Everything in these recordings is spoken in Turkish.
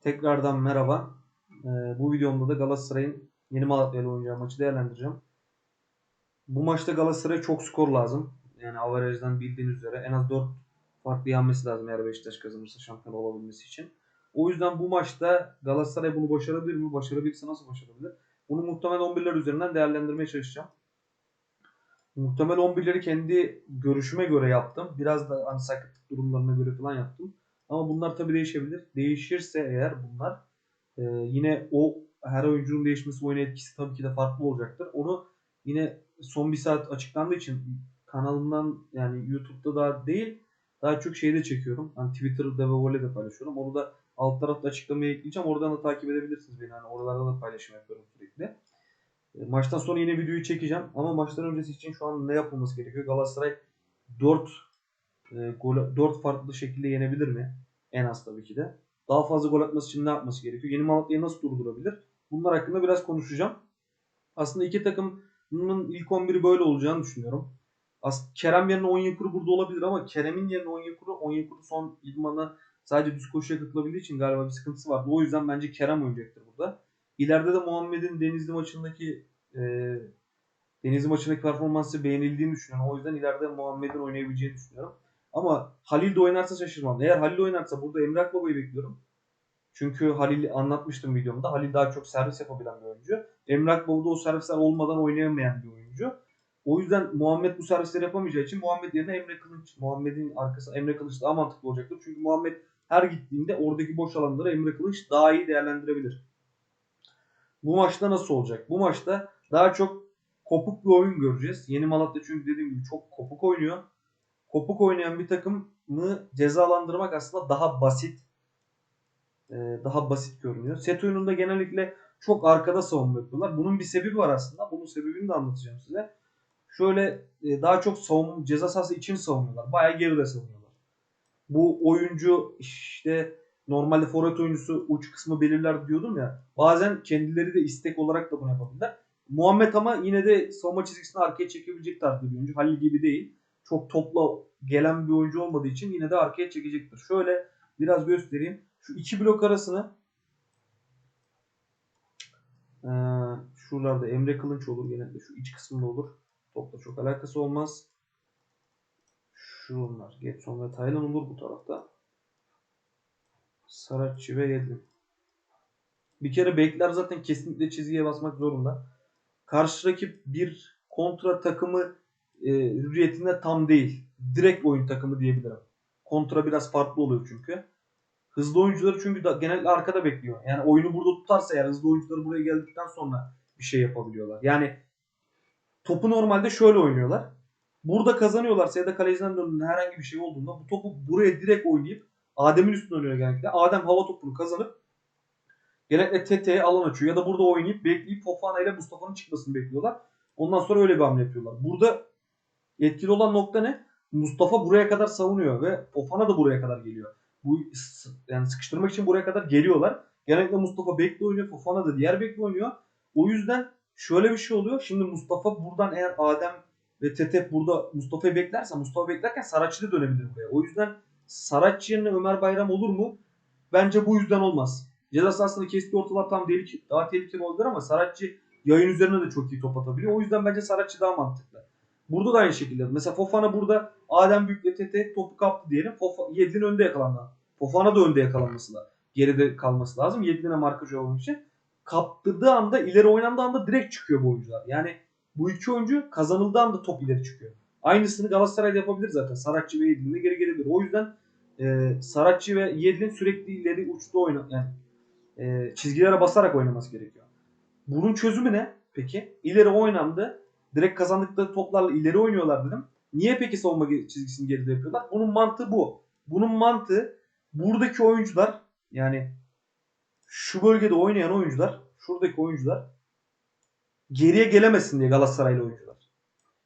Tekrardan merhaba. Ee, bu videomda da Galatasaray'ın yeni Malatya ile oynayacağı maçı değerlendireceğim. Bu maçta Galatasaray'a çok skor lazım. Yani averajdan bildiğiniz üzere en az 4 farklı yenmesi lazım eğer Beşiktaş kazanırsa şampiyon olabilmesi için. O yüzden bu maçta Galatasaray bunu başarabilir mi? Başarabilirse nasıl başarabilir? Bunu muhtemel 11'ler üzerinden değerlendirmeye çalışacağım. Muhtemel 11'leri kendi görüşüme göre yaptım. Biraz da hani sakatlık durumlarına göre falan yaptım. Ama bunlar tabii değişebilir. Değişirse eğer bunlar e, yine o her oyuncunun değişmesi oyuna etkisi tabii ki de farklı olacaktır. Onu yine son bir saat açıklandığı için kanalımdan yani YouTube'da da değil daha çok şeyde çekiyorum. Hani Twitter'da ve Volley'de paylaşıyorum. Onu da alt tarafta açıklamaya ekleyeceğim. Oradan da takip edebilirsiniz beni. Hani oralarda da paylaşım yapıyorum sürekli. E, Maçtan sonra yine videoyu çekeceğim. Ama maçtan öncesi için şu an ne yapılması gerekiyor? Galatasaray 4 e, gol 4 farklı şekilde yenebilir mi? En az tabii ki de. Daha fazla gol atması için ne yapması gerekiyor? Yeni Malatya'yı nasıl durdurabilir? Bunlar hakkında biraz konuşacağım. Aslında iki takımın ilk 11'i böyle olacağını düşünüyorum. Aslında Kerem yerine Onyekuru burada olabilir ama Kerem'in yerine Onyekuru, Onyekuru son idmanı sadece düz koşuya katılabildiği için galiba bir sıkıntısı vardı. O yüzden bence Kerem oynayacaktır burada. İleride de Muhammed'in Denizli maçındaki e, Denizli maçındaki performansı beğenildiğini düşünüyorum. O yüzden ileride Muhammed'in oynayabileceğini düşünüyorum. Ama Halil de oynarsa şaşırmam. Eğer Halil oynarsa burada Emrah Baba'yı bekliyorum. Çünkü Halil anlatmıştım videomda. Halil daha çok servis yapabilen bir oyuncu. Emrah Baba da o servisler olmadan oynayamayan bir oyuncu. O yüzden Muhammed bu servisleri yapamayacağı için Muhammed yerine Emre Kılıç. Muhammed'in arkası Emre Kılıç daha mantıklı olacaktır. Çünkü Muhammed her gittiğinde oradaki boş alanları Emre Kılıç daha iyi değerlendirebilir. Bu maçta nasıl olacak? Bu maçta daha çok kopuk bir oyun göreceğiz. Yeni Malatya çünkü dediğim gibi çok kopuk oynuyor. Kopuk oynayan bir takımı cezalandırmak aslında daha basit. e, Daha basit görünüyor. Set oyununda genellikle çok arkada savunma yapıyorlar. Bunun bir sebebi var aslında. Bunun sebebini de anlatacağım size. Şöyle e, daha çok savunma, ceza sahası için savunuyorlar. Bayağı geride savunuyorlar. Bu oyuncu işte normalde forvet oyuncusu uç kısmı belirler diyordum ya. Bazen kendileri de istek olarak da bunu yapabilirler. Muhammed ama yine de savunma çizgisini arkaya çekebilecek tarzda bir oyuncu. Halil gibi değil. Çok topla gelen bir oyuncu olmadığı için yine de arkaya çekecektir. Şöyle biraz göstereyim. Şu iki blok arasını ee, şuralarda Emre Kılınç olur genelde. Şu iç kısmında olur. Topla çok alakası olmaz. Şunlar. Getson ve Taylan olur bu tarafta. Saratçı ve Yedlin. Bir kere bekler zaten kesinlikle çizgiye basmak zorunda. Karşı rakip bir kontra takımı e, hürriyetinde tam değil. Direkt oyun takımı diyebilirim. Kontra biraz farklı oluyor çünkü. Hızlı oyuncuları çünkü da, genellikle arkada bekliyor. Yani oyunu burada tutarsa eğer hızlı oyuncuları buraya geldikten sonra bir şey yapabiliyorlar. Yani topu normalde şöyle oynuyorlar. Burada kazanıyorlarsa ya da kaleciden döndüğünde herhangi bir şey olduğunda bu topu buraya direkt oynayıp Adem'in üstüne oynuyor genellikle. Adem hava topunu kazanıp genellikle TT'ye alan açıyor. Ya da burada oynayıp bekleyip Fofana ile Mustafa'nın çıkmasını bekliyorlar. Ondan sonra öyle bir hamle yapıyorlar. Burada etkili olan nokta ne? Mustafa buraya kadar savunuyor ve Fofana da buraya kadar geliyor. Bu yani sıkıştırmak için buraya kadar geliyorlar. Genellikle Mustafa bekle oynuyor. Fofana da diğer bekle oynuyor. O yüzden şöyle bir şey oluyor. Şimdi Mustafa buradan eğer Adem ve Tete burada Mustafa'yı beklerse Mustafa beklerken Saratçı da dönebilir buraya. O yüzden Saratçı yerine Ömer Bayram olur mu? Bence bu yüzden olmaz. Ceza sahasında kestiği ortalar tam tehlikeli, daha tehlikeli olabilir ama Saratçı yayın üzerine de çok iyi top atabiliyor. O yüzden bence Saratçı daha mantıklı. Burada da aynı şekilde. Mesela Fofana burada Adem Büyük'le Tete topu kaptı diyelim. Yedlin önde yakalandı. Fofana da önde yakalanması lazım. Geride kalması lazım. Yedlin'e markajı olmak için. Kaptırdığı anda, ileri oynandığı anda direkt çıkıyor bu oyuncular. Yani bu iki oyuncu kazanıldığı anda top ileri çıkıyor. Aynısını Galatasaray'da yapabilir zaten. Saratçı ve Yedlin de geri gelebilir. O yüzden e, Saratçı ve Yedlin sürekli ileri uçta oyna yani e, çizgilere basarak oynaması gerekiyor. Bunun çözümü ne? Peki ileri oynandı. Direkt kazandıkları toplarla ileri oynuyorlar dedim. Niye peki savunma çizgisini geride yapıyorlar? Bunun mantığı bu. Bunun mantığı buradaki oyuncular yani şu bölgede oynayan oyuncular, şuradaki oyuncular geriye gelemesin diye Galatasaraylı oyuncular.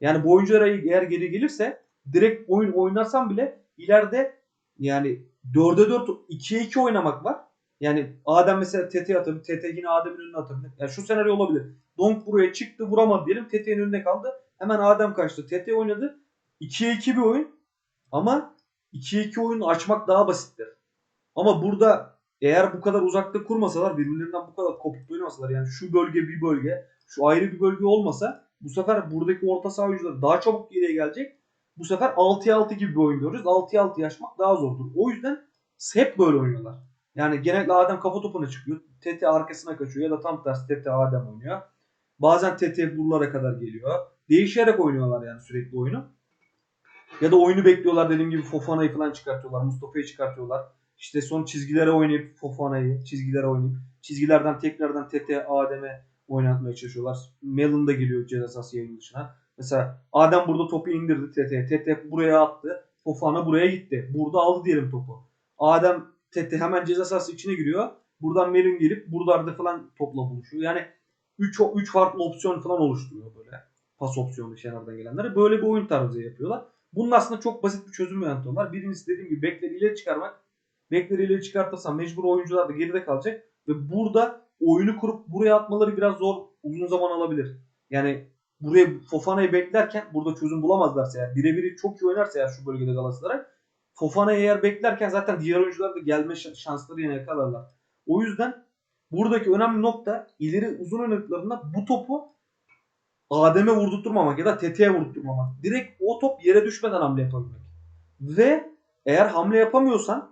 Yani bu oyuncular eğer geri gelirse direkt oyun oynarsam bile ileride yani 4'e 4 2'ye 2 oynamak var. Yani Adem mesela TT atabilir. TT yine Adem'in önüne atabilir. Yani şu senaryo olabilir. Donk buraya çıktı vuramadı diyelim. TT'nin önünde kaldı. Hemen Adem kaçtı. TT oynadı. 2'ye 2 bir oyun. Ama 2'ye 2 oyunu açmak daha basittir. Ama burada eğer bu kadar uzakta kurmasalar birbirlerinden bu kadar kopuk oynamasalar yani şu bölge bir bölge şu ayrı bir bölge olmasa bu sefer buradaki orta saha oyuncuları daha çabuk geriye gelecek. Bu sefer 6'ya 6 gibi bir oyun görürüz. 6'ya 6 yaşmak daha zordur. O yüzden hep böyle oynuyorlar. Yani genellikle Adem kafa topuna çıkıyor. Tete arkasına kaçıyor ya da tam tersi Tete Adem oynuyor. Bazen Tete buralara kadar geliyor. Değişerek oynuyorlar yani sürekli oyunu. Ya da oyunu bekliyorlar dediğim gibi Fofana'yı falan çıkartıyorlar. Mustafa'yı çıkartıyorlar. İşte son çizgilere oynayıp Fofana'yı çizgilere oynayıp çizgilerden tekrardan Tete Adem'e oynatmaya çalışıyorlar. Melon da geliyor ceza sahası yayın dışına. Mesela Adem burada topu indirdi Tete'ye. Tete buraya attı. Fofana buraya gitti. Burada aldı diyelim topu. Adem Tete hemen ceza sahası içine giriyor. Buradan Melon gelip buralarda falan topla buluşuyor. Yani 3 3 farklı opsiyon falan oluşturuyor böyle. Pas opsiyonu kenardan gelenlere. Böyle bir oyun tarzı yapıyorlar. Bunun aslında çok basit bir çözüm yöntemi. Birincisi dediğim gibi bekleri ileri çıkarmak. Bekleri ileri çıkartırsan mecbur oyuncular da geride kalacak. Ve burada oyunu kurup buraya atmaları biraz zor, uzun zaman alabilir. Yani buraya Fofana'yı beklerken burada çözüm bulamazlarsa eğer birebiri çok iyi oynarsa eğer şu bölgede Galatasaray Fofana'yı eğer beklerken zaten diğer oyuncular da gelme şansları yine yakalarlar. O yüzden buradaki önemli nokta ileri uzun oynadıklarında bu topu Adem'e vurdurtmamak ya da Tete'ye vurdurtmamak. Direkt o top yere düşmeden hamle yapabilmek. Ve eğer hamle yapamıyorsan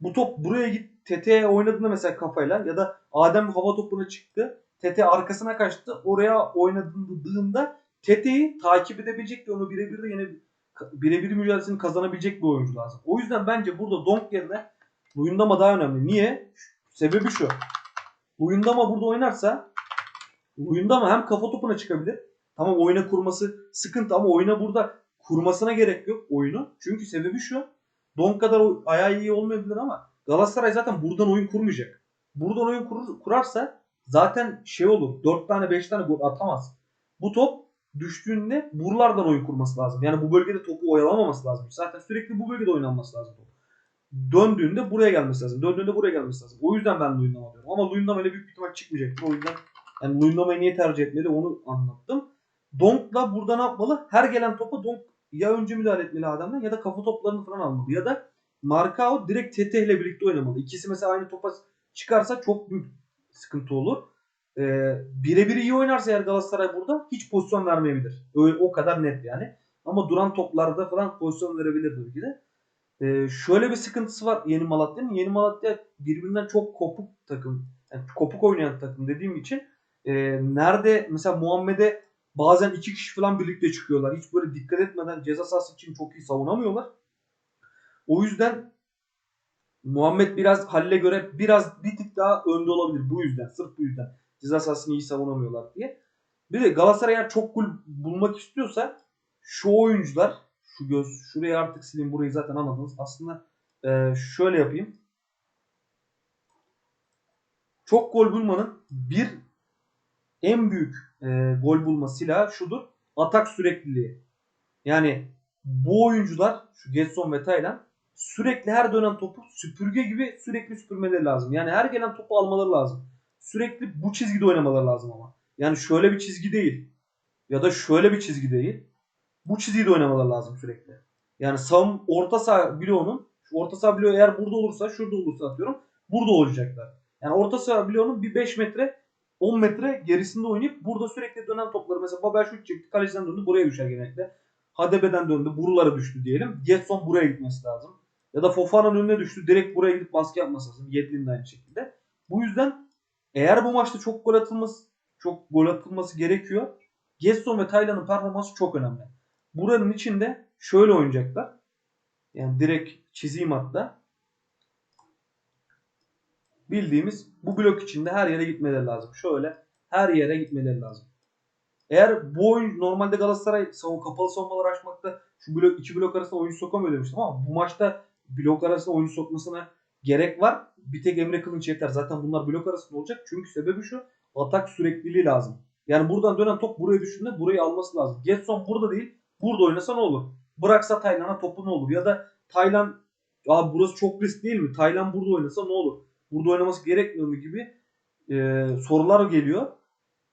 bu top buraya git Tete'ye oynadığında mesela kafayla ya da Adem hava topuna çıktı. Tete arkasına kaçtı. Oraya oynadığında Tete'yi takip edebilecek ve onu birebir de yine birebir mücadelesini kazanabilecek bir oyuncu lazım. O yüzden bence burada Donk yerine Luyendama daha önemli. Niye? Sebebi şu. Luyendama burada oynarsa Luyendama hem kafa topuna çıkabilir. Tamam oyuna kurması sıkıntı ama oyuna burada kurmasına gerek yok oyunu. Çünkü sebebi şu. Donk kadar ayağı iyi olmayabilir ama Galatasaray zaten buradan oyun kurmayacak. Buradan oyun kurur, kurarsa zaten şey olur. 4 tane 5 tane gol atamaz. Bu top düştüğünde buralardan oyun kurması lazım. Yani bu bölgede topu oyalamaması lazım. Zaten sürekli bu bölgede oynanması lazım. Döndüğünde buraya gelmesi lazım. Döndüğünde buraya gelmesi lazım. O yüzden ben Luyendama diyorum. Ama Luyendama ile büyük bir ihtimal çıkmayacak. O yüzden yani Luyendama'yı niye tercih etmeli onu anlattım. Donk'la burada ne yapmalı? Her gelen topa Donk ya önce müdahale etmeli adamdan ya da kafa toplarını falan almalı. Ya da Markao direkt Tete ile birlikte oynamalı. İkisi mesela aynı topa çıkarsa çok büyük sıkıntı olur. Ee, birebir iyi oynarsa eğer Galatasaray burada hiç pozisyon vermeyebilir. Öyle, o kadar net yani. Ama duran toplarda falan pozisyon verebilir tabii ki de. Ee, şöyle bir sıkıntısı var Yeni Malatya'nın. Yeni Malatya birbirinden çok kopuk takım. Yani kopuk oynayan takım dediğim için e, nerede mesela Muhammed'e bazen iki kişi falan birlikte çıkıyorlar. Hiç böyle dikkat etmeden ceza sahası için çok iyi savunamıyorlar. O yüzden Muhammed biraz Halil'e göre biraz bir tık daha önde olabilir bu yüzden. Sırf bu yüzden. Ceza sahasını iyi savunamıyorlar diye. Bir de Galatasaray eğer çok gol bulmak istiyorsa şu oyuncular şu göz şurayı artık sileyim burayı zaten anladınız. Aslında e, şöyle yapayım. Çok gol bulmanın bir en büyük e, gol bulma silahı şudur. Atak sürekliliği. Yani bu oyuncular şu Getson ve Taylan sürekli her dönen topu süpürge gibi sürekli süpürmeleri lazım. Yani her gelen topu almaları lazım. Sürekli bu çizgide oynamaları lazım ama. Yani şöyle bir çizgi değil. Ya da şöyle bir çizgi değil. Bu çizgide oynamaları lazım sürekli. Yani savun orta saha bloğunun orta saha bloğu eğer burada olursa şurada olursa atıyorum. Burada olacaklar. Yani orta saha bloğunun bir 5 metre 10 metre gerisinde oynayıp burada sürekli dönen topları mesela Babel şut çekti kaleciden döndü buraya düşer genellikle. Hadebe'den döndü buralara düştü diyelim. Getson buraya gitmesi lazım. Ya da Fofana'nın önüne düştü direkt buraya gidip baskı yapması lazım. Yedlin'de aynı şekilde. Bu yüzden eğer bu maçta çok gol atılması çok gol atılması gerekiyor. Getson ve Taylan'ın performansı çok önemli. Buranın içinde şöyle oynayacaklar. Yani direkt çizeyim hatta. Bildiğimiz bu blok içinde her yere gitmeleri lazım. Şöyle her yere gitmeleri lazım. Eğer bu oyun normalde Galatasaray savun kapalı savunmalar açmakta şu blok iki blok arasında oyuncu sokamıyor demiştim ama bu maçta blok arasında oyuncu sokmasına gerek var. Bir tek Emre Kılınç yeter. Zaten bunlar blok arasında olacak. Çünkü sebebi şu. Atak sürekliliği lazım. Yani buradan dönen top buraya düşündüğünde burayı alması lazım. Getson burada değil. Burada oynasa ne olur? Bıraksa Taylan'a topu ne olur? Ya da Taylan abi burası çok risk değil mi? Taylan burada oynasa ne olur? Burada oynaması gerekmiyor mu gibi e, sorular geliyor.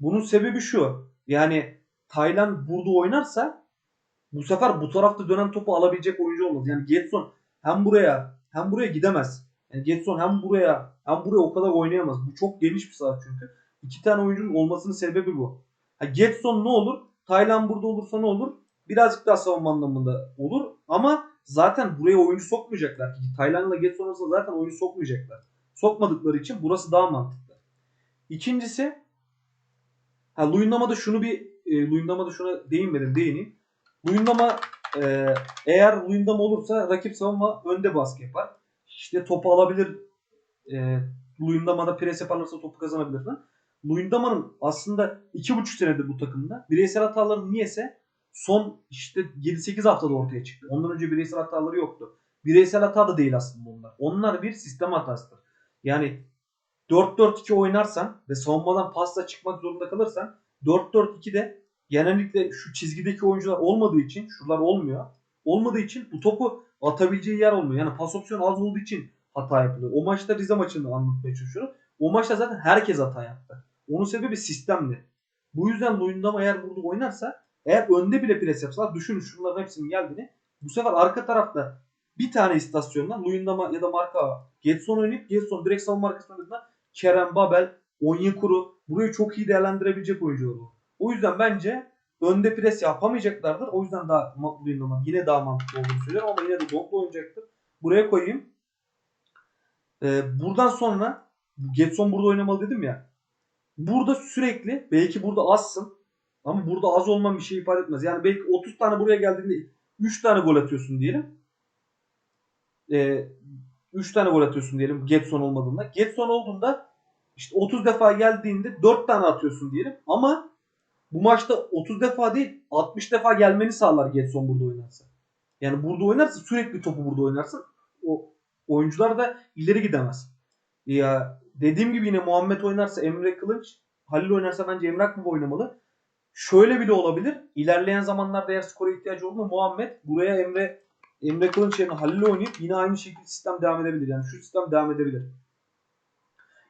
Bunun sebebi şu. Yani Taylan burada oynarsa bu sefer bu tarafta dönen topu alabilecek oyuncu olmaz. Yani Getson hem buraya hem buraya gidemez. Yani Getson hem buraya hem buraya o kadar oynayamaz. Bu çok geniş bir saha çünkü. İki tane oyuncunun olmasının sebebi bu. Ha, Getson ne olur? Taylan burada olursa ne olur? Birazcık daha savunma anlamında olur. Ama zaten buraya oyuncu sokmayacaklar. Taylan'la Getson olursa zaten oyuncu sokmayacaklar. Sokmadıkları için burası daha mantıklı. İkincisi ha, Luyendama'da şunu bir e, Luyendama'da şuna değinmedim değineyim. Luyendama e, eğer Luyendama olursa rakip savunma önde baskı yapar. İşte topu alabilir. E, Luyendama'da pres yaparlarsa topu kazanabilir falan. Luyendama'nın aslında 2,5 senedir bu takımda. Bireysel hataları niyese son işte 7-8 haftada ortaya çıktı. Ondan önce bireysel hataları yoktu. Bireysel hata da değil aslında onlar. Onlar bir sistem hatasıdır. Yani 4-4-2 oynarsan ve savunmadan pasla çıkmak zorunda kalırsan 4-4-2'de genellikle şu çizgideki oyuncular olmadığı için şuralar olmuyor. Olmadığı için bu topu atabileceği yer olmuyor. Yani pas opsiyonu az olduğu için hata yapılıyor. O maçta Rize maçını anlatmaya çalışıyorum. O maçta zaten herkes hata yaptı. Onun sebebi sistemdi. Bu yüzden Luyendama eğer burada oynarsa eğer önde bile pres yapsalar düşünün şunların hepsinin geldiğini. Bu sefer arka tarafta bir tane istasyondan Luyendama ya da Marka Getson oynayıp Getson direkt savunma arkasında Kerem Babel, Onyekuru burayı çok iyi değerlendirebilecek oyuncular olur. O yüzden bence önde pres yapamayacaklardır. O yüzden daha Luyendama yine daha mantıklı olduğunu söylüyorum ama yine de Donk'la oynayacaktır. Buraya koyayım. Ee, buradan sonra Getson burada oynamalı dedim ya. Burada sürekli belki burada azsın ama burada az olman bir şey ifade etmez. Yani belki 30 tane buraya geldiğinde 3 tane gol atıyorsun diyelim. Ee, 3 tane gol atıyorsun diyelim Getson olmadığında. Getson olduğunda işte 30 defa geldiğinde 4 tane atıyorsun diyelim. Ama bu maçta 30 defa değil 60 defa gelmeni sağlar Getson burada oynarsa. Yani burada oynarsa sürekli topu burada oynarsın. O oyuncular da ileri gidemez. Ya dediğim gibi yine Muhammed oynarsa Emre Kılınç, Halil oynarsa bence Emre Akbaba oynamalı. Şöyle bile olabilir. İlerleyen zamanlarda eğer skora ihtiyacı olduğunda Muhammed buraya Emre Emre Kılınç yerine Halil oynayıp yine aynı şekilde sistem devam edebilir. Yani şu sistem devam edebilir.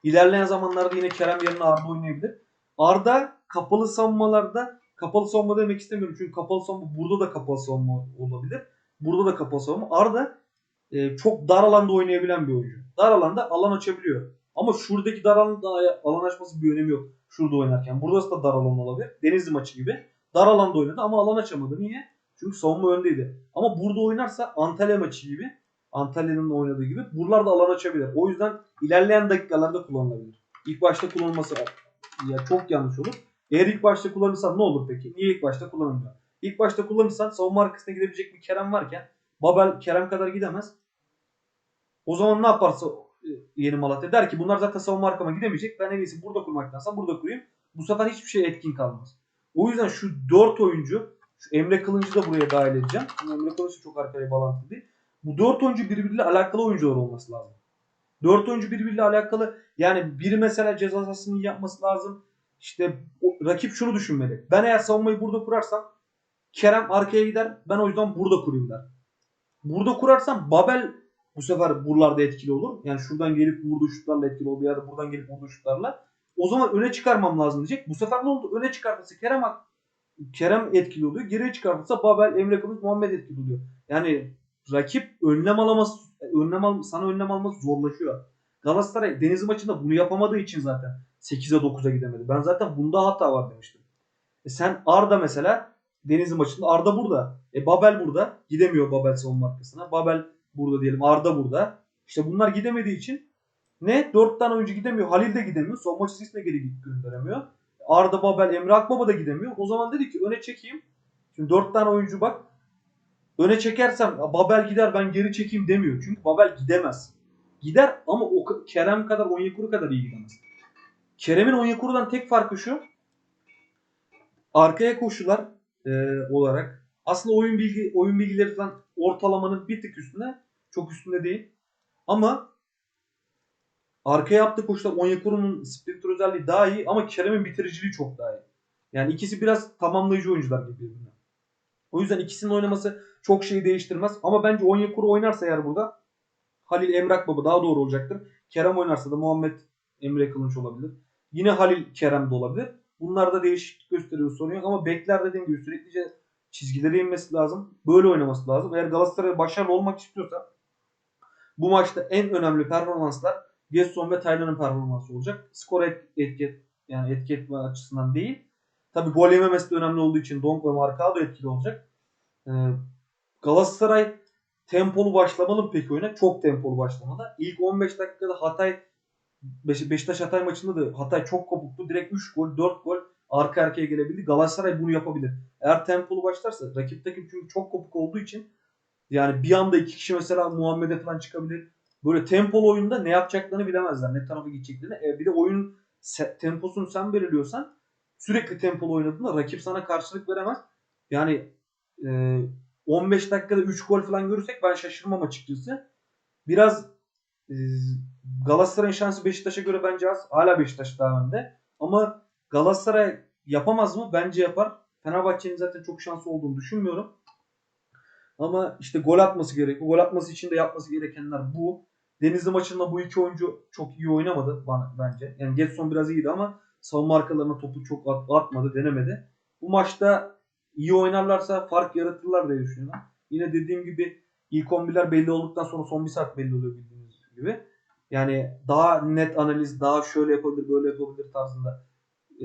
İlerleyen zamanlarda yine Kerem yerine Arda oynayabilir. Arda kapalı savunmalarda kapalı savunma demek istemiyorum. Çünkü kapalı savunma burada da kapalı savunma olabilir. Burada da kapalı savunma. Arda e, çok dar alanda oynayabilen bir oyuncu. Dar alanda alan açabiliyor. Ama şuradaki dar alanda alan açması bir önemi yok. Şurada oynarken. Burası da dar alan olabilir. Denizli maçı gibi. Dar alanda oynadı ama alan açamadı. Niye? Çünkü savunma öndeydi. Ama burada oynarsa Antalya maçı gibi Antalya'nın oynadığı gibi buralarda alan açabilir. O yüzden ilerleyen dakikalarda kullanılabilir. İlk başta kullanılması ya çok yanlış olur. Eğer ilk başta kullanırsan ne olur peki? Niye ilk başta kullanılmıyor? İlk başta kullanırsan savunma arkasına gidebilecek bir Kerem varken Babel Kerem kadar gidemez. O zaman ne yaparsa e, yeni Malatya der ki bunlar zaten savunma arkama gidemeyecek. Ben en iyisi burada kurmaktansa burada kurayım. Bu sefer hiçbir şey etkin kalmaz. O yüzden şu 4 oyuncu şu Emre Kılıncı da buraya dahil edeceğim. Çünkü Emre Kılıncı çok arkaya bağlantılı değil. Bu 4 oyuncu birbiriyle alakalı oyuncular olması lazım. 4 oyuncu birbiriyle alakalı yani biri mesela ceza sahasını yapması lazım. İşte rakip şunu düşünmeli. Ben eğer savunmayı burada kurarsam Kerem arkaya gider. Ben o yüzden burada kurayım der. Burada kurarsam Babel bu sefer buralarda etkili olur. Yani şuradan gelip vurduğu şutlarla etkili olur. Ya da buradan gelip vurduğu şutlarla. O zaman öne çıkarmam lazım diyecek. Bu sefer ne oldu? Öne çıkartması Kerem Kerem etkili oluyor. Geriye çıkartırsa Babel, Emre Kılıç, Muhammed etkili oluyor. Yani rakip önlem alaması, önlem al, sana önlem alması zorlaşıyor. Galatasaray Denizli maçında bunu yapamadığı için zaten 8'e 9'a gidemedi. Ben zaten bunda hata var demiştim. E sen Arda mesela Denizli maçında Arda burada. E Babel burada. Gidemiyor Babel savunma arkasına. Babel burada diyelim. Arda burada. İşte bunlar gidemediği için ne? 4 tane oyuncu gidemiyor. Halil de gidemiyor. Savunma çizgisine geri gönderemiyor. Arda Babel, Emre Akbaba da gidemiyor. O zaman dedi ki öne çekeyim. Şimdi 4 tane oyuncu bak. Öne çekersem Babel gider ben geri çekeyim demiyor. Çünkü Babel gidemez. Gider ama o Kerem kadar Onyekuru kadar iyi gidemez. Kerem'in Onyekuru'dan tek farkı şu. Arkaya koşular e, olarak aslında oyun bilgi oyun bilgileri falan ortalamanın bir tık üstünde, çok üstünde değil. Ama arkaya yaptığı koşular Onyekuru'nun sprinter özelliği daha iyi ama Kerem'in bitiriciliği çok daha iyi. Yani ikisi biraz tamamlayıcı oyuncular gibi birbirine. O yüzden ikisinin oynaması çok şeyi değiştirmez. Ama bence Onyekuru oynarsa eğer burada Halil Emrak Baba daha doğru olacaktır. Kerem oynarsa da Muhammed Emre Kılınç olabilir. Yine Halil Kerem de olabilir. Bunlarda değişiklik gösteriyor sorun yok ama bekler dediğim gibi sürekli çizgilere inmesi lazım. Böyle oynaması lazım. Eğer Galatasaray başarılı olmak istiyorsa Bu maçta en önemli performanslar Gesson ve Taylan'ın performansı olacak. Skor et, etki yani etki etme açısından değil. Tabi gol yememesi de önemli olduğu için Donk ve Marka da etkili olacak. Ee, Galatasaray tempolu başlamalı mı peki oyuna? Çok tempolu başlamalı. İlk 15 dakikada Hatay Beş- Beşiktaş Hatay maçında da Hatay çok kopuktu. Direkt 3 gol, 4 gol arka arkaya gelebildi. Galatasaray bunu yapabilir. Eğer tempolu başlarsa rakip takım çünkü çok kopuk olduğu için yani bir anda iki kişi mesela Muhammed'e falan çıkabilir. Böyle tempolu oyunda ne yapacaklarını bilemezler. Ne tarafa gideceklerini. E, bir de oyun temposunu sen belirliyorsan sürekli tempolu oynadığında rakip sana karşılık veremez. Yani e, 15 dakikada 3 gol falan görürsek ben şaşırmam açıkçası. Biraz Galatasaray'ın şansı Beşiktaş'a göre bence az. Hala Beşiktaş daha önde. Ama Galatasaray yapamaz mı? Bence yapar. Fenerbahçe'nin zaten çok şansı olduğunu düşünmüyorum. Ama işte gol atması gerekiyor. Gol atması için de yapması gerekenler bu. Denizli maçında bu iki oyuncu çok iyi oynamadı bana bence. Yani Getson biraz iyiydi ama savunma arkalarına topu çok at- atmadı, denemedi. Bu maçta iyi oynarlarsa fark yaratırlar diye düşünüyorum. Yine dediğim gibi ilk 11'ler belli olduktan sonra son bir saat belli oluyor bildiğiniz gibi. Yani daha net analiz, daha şöyle yapabilir, böyle yapabilir tarzında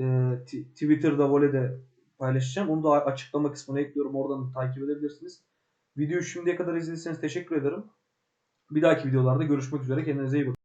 e, Twitter'da, Vole'de paylaşacağım. Onu da açıklama kısmına ekliyorum. Oradan da takip edebilirsiniz. Videoyu şimdiye kadar izlediyseniz teşekkür ederim. Bir dahaki videolarda görüşmek üzere. Kendinize iyi bakın.